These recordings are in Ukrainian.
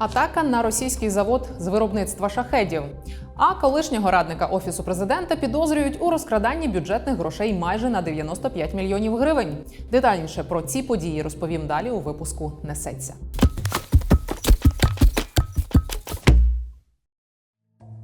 Атака на російський завод з виробництва шахедів. А колишнього радника офісу президента підозрюють у розкраданні бюджетних грошей майже на 95 мільйонів гривень. Детальніше про ці події розповім далі у випуску Несеться.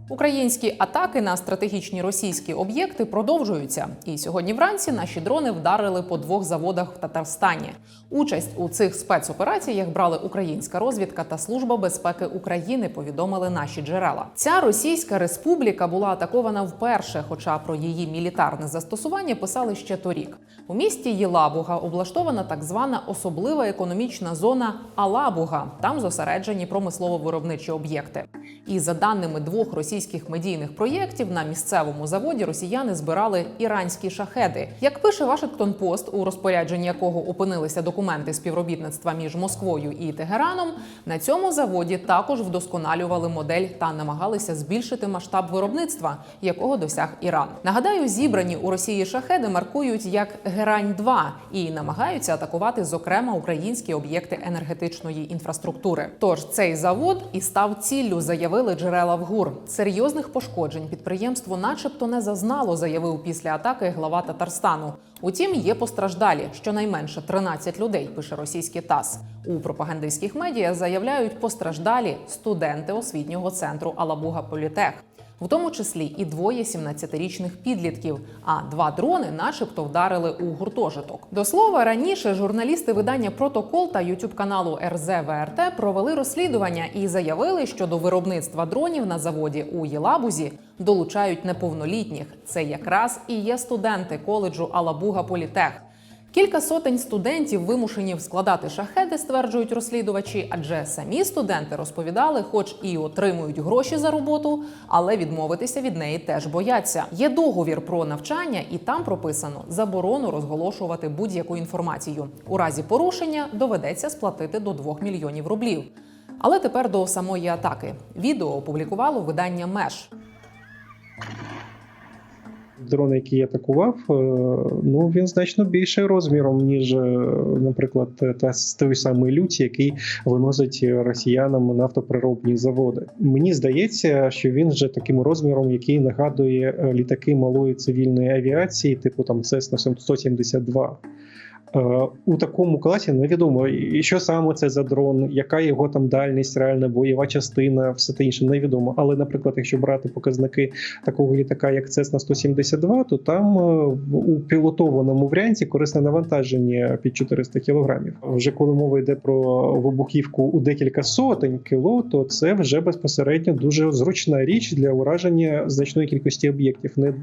Українські атаки на стратегічні російські об'єкти продовжуються. І сьогодні вранці наші дрони вдарили по двох заводах в Татарстані. Участь у цих спецопераціях брали українська розвідка та служба безпеки України. Повідомили наші джерела. Ця російська республіка була атакована вперше, хоча про її мілітарне застосування писали ще торік. У місті Єлабуга облаштована так звана особлива економічна зона Алабуга. Там зосереджені промислово-виробничі об'єкти. І за даними двох російських медійних проєктів, на місцевому заводі росіяни збирали іранські шахеди. Як пише Вашингтон Пост, у розпорядженні якого опинилися документи співробітництва між Москвою і Тегераном, на цьому заводі також вдосконалювали модель та намагалися збільшити масштаб виробництва, якого досяг Іран. Нагадаю, зібрані у Росії шахеди маркують як Герань 2 і намагаються атакувати, зокрема, українські об'єкти енергетичної інфраструктури. Тож цей завод і став ціллю, заявили джерела в ГУР. Серйозних пошкоджень підприємство, начебто, не зазнало, заявив після атаки глава Татарстану. Утім, є постраждалі. Щонайменше 13 людей, пише російський ТАСС. У пропагандистських медіа заявляють постраждалі студенти освітнього центру Алабуга Політех в тому числі і двоє 17-річних підлітків. А два дрони, начебто, вдарили у гуртожиток. До слова, раніше журналісти видання Протокол та ютуб каналу РЗВРТ провели розслідування і заявили, що до виробництва дронів на заводі у Єлабузі долучають неповнолітніх. Це якраз і є студенти коледжу Алабуга Політех. Кілька сотень студентів вимушені складати шахеди, стверджують розслідувачі, адже самі студенти розповідали, хоч і отримують гроші за роботу, але відмовитися від неї теж бояться. Є договір про навчання, і там прописано заборону розголошувати будь-яку інформацію. У разі порушення доведеться сплатити до 2 мільйонів рублів. Але тепер до самої атаки. Відео опублікувало видання Меш. Дрон, який я атакував, е, ну він значно більший розміром, ніж, е, наприклад, та той самий люті, який виносить росіянам нафтоприробні заводи. Мені здається, що він вже таким розміром, який нагадує е, літаки малої цивільної авіації, типу там Cessna 172. Е, У такому класі невідомо, що саме це за дрон, яка його там дальність, реальна бойова частина, все те інше невідомо. Але, наприклад, якщо брати показники такого літака, як Cessna 172, то там е, у пілотованому варіанті корисне навантаження під 400 кілограмів. Вже коли мова йде про вибухівку у декілька сотень кіло, то це вже безпосередньо дуже зручна річ для ураження значної кількості об'єктів, не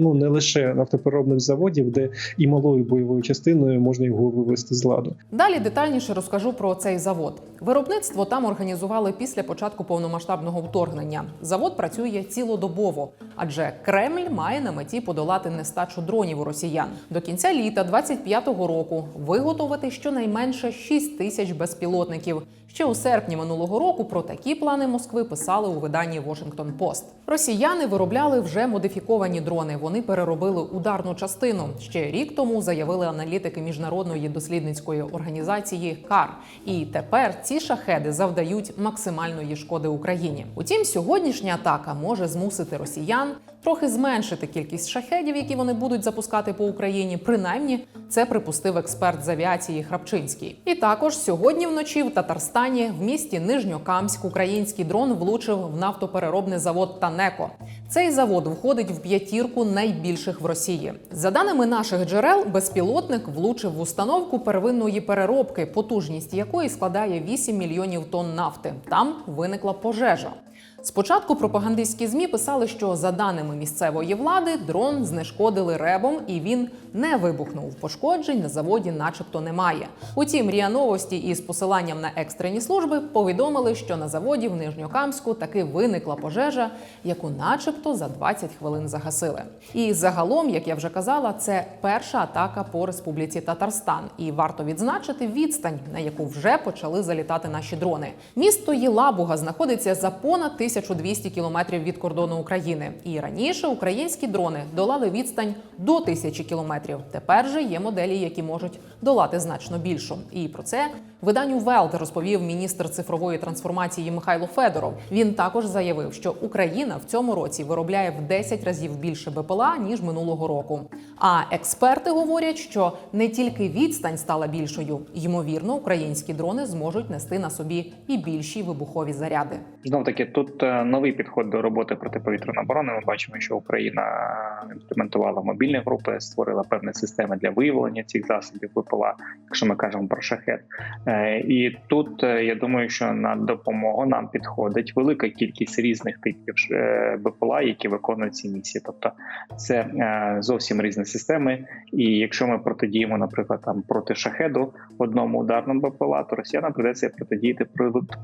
ну не лише нафтопереробних заводів, де і малою бойовою частиною можна його вивести з ладу. Далі детальніше розкажу про цей завод. Виробництво там організували після початку повномасштабного вторгнення. Завод працює цілодобово, адже Кремль має на меті подолати нестачу дронів у росіян до кінця літа 25-го року. Виготовити щонайменше 6 тисяч безпілотників. Ще у серпні минулого року про такі плани Москви писали у виданні Washington Post. Росіяни виробляли вже модифіковані дрони. Вони переробили ударну частину. Ще рік тому заявили аналітики міжнародної дослідницької організації КАР. І тепер ці шахеди завдають максимальної шкоди Україні. Утім, сьогоднішня атака може змусити росіян трохи зменшити кількість шахедів, які вони будуть запускати по Україні. Принаймні, це припустив експерт з авіації Храпчинський. І також сьогодні вночі в Татарстані в місті Нижньокамськ український дрон влучив в нафтопереробний завод Танеко. Цей завод входить в п'ятірку найбільших в Росії. За даними наших джерел, безпілотник влучив в установку первинної переробки, потужність якої складає 8 мільйонів тонн нафти. Там виникла пожежа. Спочатку пропагандистські змі писали, що за даними місцевої влади дрон знешкодили ребом, і він не вибухнув. Пошкоджень на заводі, начебто, немає. Утім, ріа новості із посиланням на екстрені служби повідомили, що на заводі в Нижньокамську таки виникла пожежа, яку, начебто, за 20 хвилин загасили. І загалом, як я вже казала, це перша атака по республіці Татарстан. І варто відзначити відстань, на яку вже почали залітати наші дрони. Місто Єлабуга знаходиться за понад 1200 кілометрів від кордону України. І раніше українські дрони долали відстань до тисячі кілометрів. Тепер же є моделі, які можуть долати значно більшу. І про це виданню Велт розповів міністр цифрової трансформації Михайло Федоров. Він також заявив, що Україна в цьому році виробляє в 10 разів більше БПЛА ніж минулого року. А експерти говорять, що не тільки відстань стала більшою, ймовірно, українські дрони зможуть нести на собі і більші вибухові заряди. Знов таки тут е, новий підход до роботи протиповітряної оборони. Ми бачимо, що Україна імплементувала мобільні групи, створила певні системи для виявлення цих засобів ВПЛА, якщо ми кажемо про шахет. Е, І тут е, я думаю, що на допомогу нам підходить велика кількість різних типів БПЛА, які виконують ці місії. Тобто це зовсім різні системи. І якщо ми протидіємо, наприклад, там проти шахеду одному ударному БПЛА, то росіянам придеться протидіяти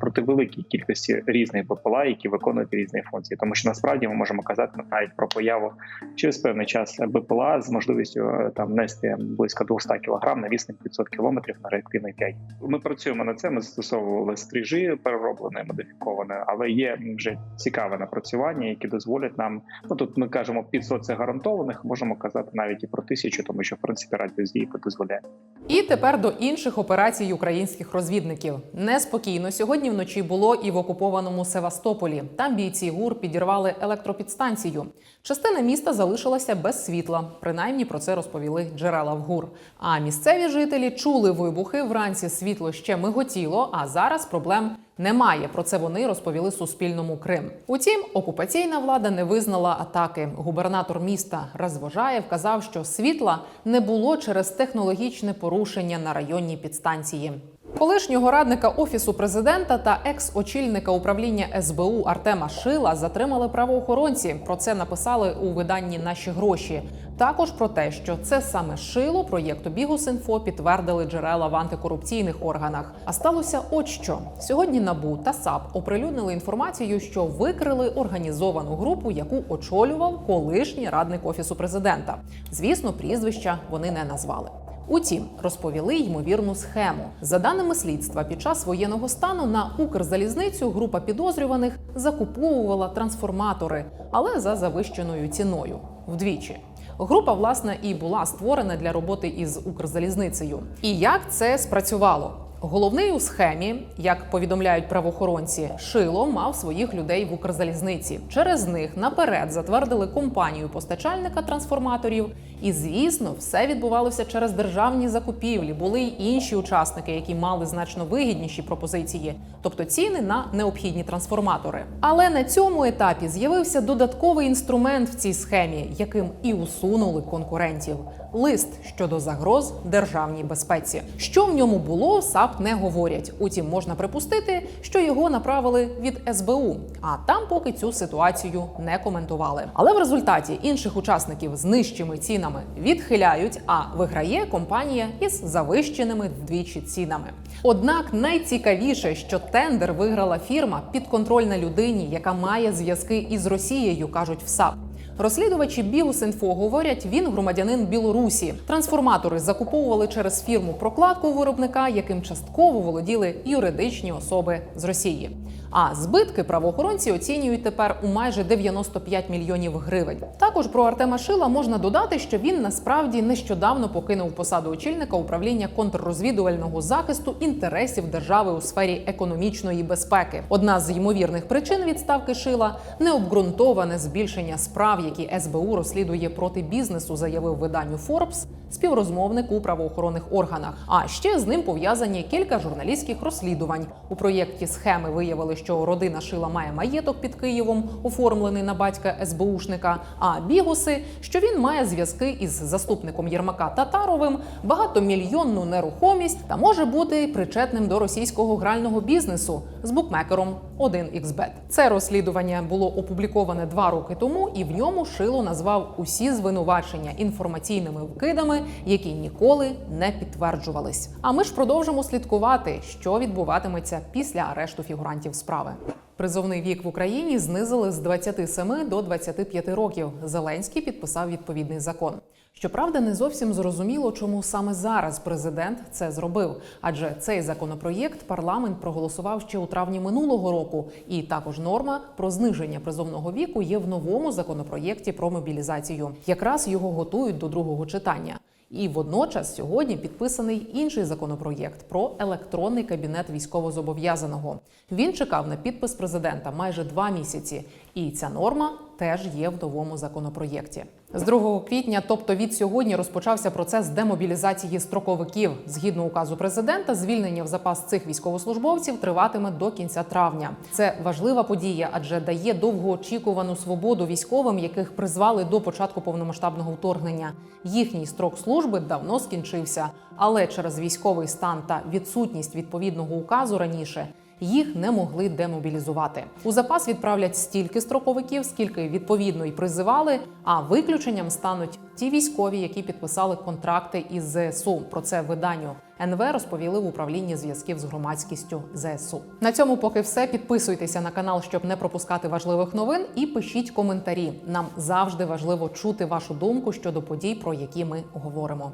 проти великій кількості різних БПЛА, які виконують різні функції. Тому що насправді ми можемо казати навіть про появу через певний час БПЛА з можливістю е, там нести близько 200 кг на відстань 500 км на реактивний 5. Ми працюємо над цим. Ми застосовували стрижі перероблені, модифіковані, але є вже цікаве напрацювання, які дозволять нам. Ну тут ми кажемо 500 це гарантованих. Можемо казати навіть і про тисячу, тому що в принципі радіус дії це дозволяє. І тепер до інших операцій українських розвідників. Неспокійно сьогодні вночі було і в окупованому Севастополі. Там бійці ГУР підірвали електропідстанцію. Частина міста залишилася без світла. Принаймні про це розповіли джерела в ГУР. А місцеві жителі чули вибухи. Вранці світло ще миготіло, а зараз проблем немає. Про це вони розповіли Суспільному Крим. Утім, окупаційна влада не визнала атаки. Губернатор міста Розвожаєв казав, що світла не було через технологічне порушення на районній підстанції. Колишнього радника офісу президента та екс-очільника управління СБУ Артема Шила затримали правоохоронці. Про це написали у виданні Наші гроші. Також про те, що це саме шило проєкту Бігус.Інфо підтвердили джерела в антикорупційних органах. А сталося от що сьогодні НАБУ та САП оприлюднили інформацію, що викрили організовану групу, яку очолював колишній радник офісу президента. Звісно, прізвища вони не назвали. Утім, розповіли ймовірну схему. За даними слідства, під час воєнного стану на Укрзалізницю група підозрюваних закуповувала трансформатори, але за завищеною ціною вдвічі. Група, власне, і була створена для роботи із Укрзалізницею. І як це спрацювало? Головний у схемі, як повідомляють правоохоронці, Шило мав своїх людей в Укрзалізниці. Через них наперед затвердили компанію постачальника трансформаторів. І звісно, все відбувалося через державні закупівлі. Були й інші учасники, які мали значно вигідніші пропозиції, тобто ціни на необхідні трансформатори. Але на цьому етапі з'явився додатковий інструмент в цій схемі, яким і усунули конкурентів лист щодо загроз державній безпеці. Що в ньому було, САП не говорять. Утім, можна припустити, що його направили від СБУ, а там поки цю ситуацію не коментували. Але в результаті інших учасників з нижчими цінами відхиляють, а виграє компанія із завищеними вдвічі цінами. Однак найцікавіше, що тендер виграла фірма підконтрольна людині, яка має зв'язки із Росією, кажуть в САП. Розслідувачі Бігус.Інфо говорять, він громадянин Білорусі. Трансформатори закуповували через фірму прокладку виробника, яким частково володіли юридичні особи з Росії. А збитки правоохоронці оцінюють тепер у майже 95 мільйонів гривень. Також про Артема Шила можна додати, що він насправді нещодавно покинув посаду очільника управління контррозвідувального захисту інтересів держави у сфері економічної безпеки. Одна з ймовірних причин відставки Шила необґрунтоване збільшення справ, які СБУ розслідує проти бізнесу, заявив виданню Forbes співрозмовник у правоохоронних органах. А ще з ним пов'язані кілька журналістських розслідувань. У проєкті схеми виявили, що родина Шила має маєток під Києвом, оформлений на батька СБУшника. А бігуси, що він має зв'язки із заступником Єрмака Татаровим, багатомільйонну нерухомість та може бути причетним до російського грального бізнесу з букмекером 1xBet. Це розслідування було опубліковане два роки тому, і в ньому Шило назвав усі звинувачення інформаційними вкидами, які ніколи не підтверджувались. А ми ж продовжимо слідкувати, що відбуватиметься після арешту фігурантів справи. Призовний вік в Україні знизили з 27 до 25 років. Зеленський підписав відповідний закон. Щоправда, не зовсім зрозуміло, чому саме зараз президент це зробив, адже цей законопроєкт парламент проголосував ще у травні минулого року, і також норма про зниження призовного віку є в новому законопроєкті про мобілізацію. Якраз його готують до другого читання. І водночас сьогодні підписаний інший законопроєкт про електронний кабінет військовозобов'язаного. Він чекав на підпис президента майже два місяці, і ця норма теж є в новому законопроєкті. З 2 квітня, тобто від сьогодні, розпочався процес демобілізації строковиків. Згідно указу президента, звільнення в запас цих військовослужбовців триватиме до кінця травня. Це важлива подія, адже дає довгоочікувану свободу військовим, яких призвали до початку повномасштабного вторгнення. Їхній строк служби давно скінчився, але через військовий стан та відсутність відповідного указу раніше. Їх не могли демобілізувати. У запас відправлять стільки строковиків, скільки відповідно й призивали. А виключенням стануть ті військові, які підписали контракти із ЗСУ. Про це виданню НВ розповіли в управлінні зв'язків з громадськістю ЗСУ. На цьому поки все. Підписуйтеся на канал, щоб не пропускати важливих новин, і пишіть коментарі. Нам завжди важливо чути вашу думку щодо подій, про які ми говоримо.